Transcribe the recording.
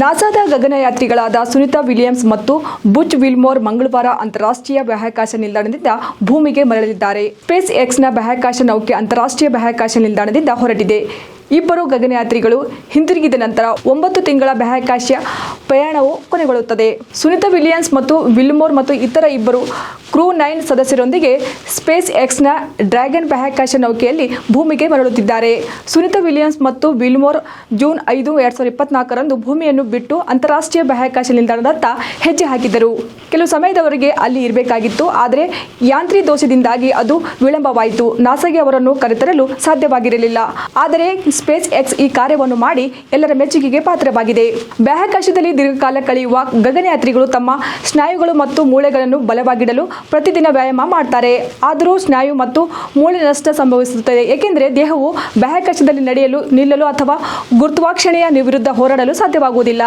ನಾಸಾದ ಗಗನಯಾತ್ರಿಗಳಾದ Sunita Williams ಮತ್ತು Butch Wilmore ಮಂಗಳವಾರ ಅಂತಾರಾಷ್ಟ್ರೀಯ ಬಾಹ್ಯಾಕಾಶ ನಿಲ್ದಾಣದಿಂದ ಭೂಮಿಗೆ ಮರಳಿದ್ದಾರೆ ಸ್ಪೇಸ್ ಎಕ್ಸ್ನ ಬಾಹ್ಯಾಕಾಶ ನೌಕೆ ಅಂತಾರಾಷ್ಟ್ರೀಯ ಬಾಹ್ಯಾಕಾಶ ನಿಲ್ದಾಣದಿಂದ ಹೊರಟಿದೆ. ಇಬ್ಬರು ಗಗನಯಾತ್ರಿಗಳು ಹಿಂದಿರುಗಿದ ನಂತರ ಒಂಬತ್ತು ತಿಂಗಳ ಬಾಹ್ಯಾಕಾಶ ಪ್ರಯಾಣವು ಕೊನೆಗೊಳ್ಳುತ್ತದೆ. ಸುನಿತಾ ವಿಲಿಯನ್ಸ್ ಮತ್ತು ವಿಲ್ಮೋರ್ ಮತ್ತು ಇತರ ಇಬ್ಬರು ಕ್ರೂ ನೈನ್ ಸದಸ್ಯರೊಂದಿಗೆ ಸ್ಪೇಸ್ ಎಕ್ಸ್ನ ಡ್ರ್ಯಾಗನ್ ಬಾಹ್ಯಾಕಾಶ ನೌಕೆಯಲ್ಲಿ ಭೂಮಿಗೆ ಮರಳುತ್ತಿದ್ದಾರೆ. ಸುನಿತಾ ವಿಲಿಯಮ್ಸ್ ಮತ್ತು ವಿಲ್ಮೋರ್ ಜೂನ್ ಐದು, ಎರಡ್ ಸಾವಿರದ ಇಪ್ಪತ್ನಾಲ್ಕರಂದು ಭೂಮಿಯನ್ನು ಬಿಟ್ಟು ಅಂತಾರಾಷ್ಟ್ರೀಯ ಬಾಹ್ಯಾಕಾಶ ನಿಲ್ದಾಣದತ್ತ ಹೆಜ್ಜೆ ಹಾಕಿದರು ಕೆಲವು ಸಮಯದವರೆಗೆ ಅಲ್ಲಿ ಇರಬೇಕಾಗಿತ್ತು, ಆದರೆ ಯಾಂತ್ರಿ ದೋಷದಿಂದಾಗಿ ಅದು ವಿಳಂಬವಾಯಿತು. ನಾಸಾಗೆ ಅವರನ್ನು ಕರೆತರಲು ಸಾಧ್ಯವಾಗಿರಲಿಲ್ಲ. ಆದರೆ ಸ್ಪೇಸ್ ಎಕ್ಸ್ ಈ ಕಾರ್ಯವನ್ನು ಮಾಡಿ ಎಲ್ಲರ ಮೆಚ್ಚುಗೆಗೆ ಪಾತ್ರವಾಗಿದೆ. ಬಾಹ್ಯಾಕಾಶದಲ್ಲಿ ದೀರ್ಘಕಾಲ ಕಳೆಯುವ ಗಗನಯಾತ್ರಿಗಳು ತಮ್ಮ ಸ್ನಾಯುಗಳು ಮತ್ತು ಮೂಳೆಗಳನ್ನು ಬಲವಾಗಿಡಲು ಪ್ರತಿದಿನ ವ್ಯಾಯಾಮ ಮಾಡ್ತಾರೆ. ಆದರೂ ಸ್ನಾಯು ಮತ್ತು ಮೂಳೆ ನಷ್ಟ ಸಂಭವಿಸುತ್ತದೆ. ಏಕೆಂದರೆ ದೇಹವು ಬಾಹ್ಯಾಕಾಶದಲ್ಲಿ ನಡೆಯಲು, ನಿಲ್ಲಲು ಅಥವಾ ಗುರುತ್ವಾಕ್ಷಣೆಯ ವಿರುದ್ಧ ಹೋರಾಡಲು ಸಾಧ್ಯವಾಗುವುದಿಲ್ಲ.